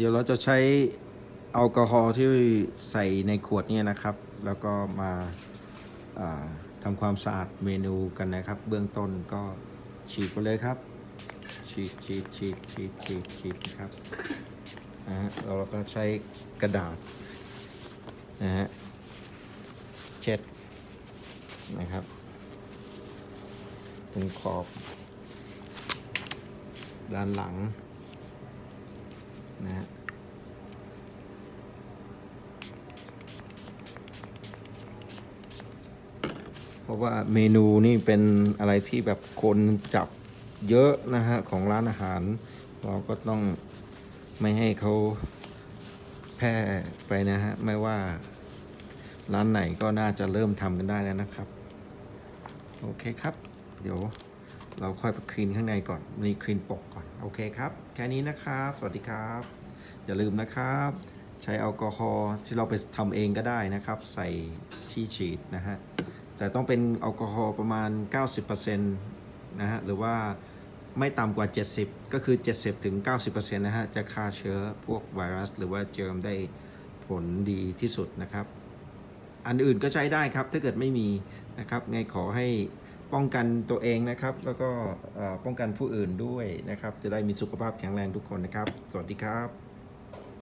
เดี๋ยวเราจะใช้แอลกอฮอล์ที่ใส่ในขวดเนี่ยนะครับ แล้วก็มาาทำความสะอาดเมนูกันนะครับ เบื้องต้นก็ฉีดไปเลยครับ ฉีดฉีดฉีดฉีดฉีดฉีดนะครับนะฮะเราก็ใช้กระดาษนะฮะเช็ดนะครับตรงขอบ ด้านหลัง นะฮะเพราะว่าเมนูนี่เป็นอะไรที่แบบคนจับเยอะนะฮะของร้านอาหาร เราก็ต้องไม่ให้เขาแพร่ไปนะฮะ ไม่ว่าร้านไหนก็น่าจะเริ่มทำกันได้แล้วนะครับ โอเคครับ เดี๋ยวเราค่อยไปคลีนข้างในก่อน นี่คลีนปกก่อน โอเคครับ แค่นี้นะครับ สวัสดีครับ อย่าลืมนะครับ ใช้แอลกอฮอล์ที่เราไปทำเองก็ได้นะครับ ใส่ที่ฉีดนะฮะ แต่ต้องเป็นแอลกอฮอล์ประมาณ 90%นะฮะ หรือว่าไม่ต่ำกว่า 70 ก็คือ 70ถึง90%นะฮะ จะฆ่าเชื้อพวกไวรัส หรือว่าเจอมได้ผลดีที่สุดนะครับ อันอื่นก็ใช้ได้ครับ ถ้าเกิดไม่มีนะครับ ไงขอให้ ป้องกันตัวเองนะครับ แล้วก็ป้องกันผู้อื่นด้วยนะครับ จะได้มีสุขภาพแข็งแรงทุกคนนะครับ สวัสดีครับ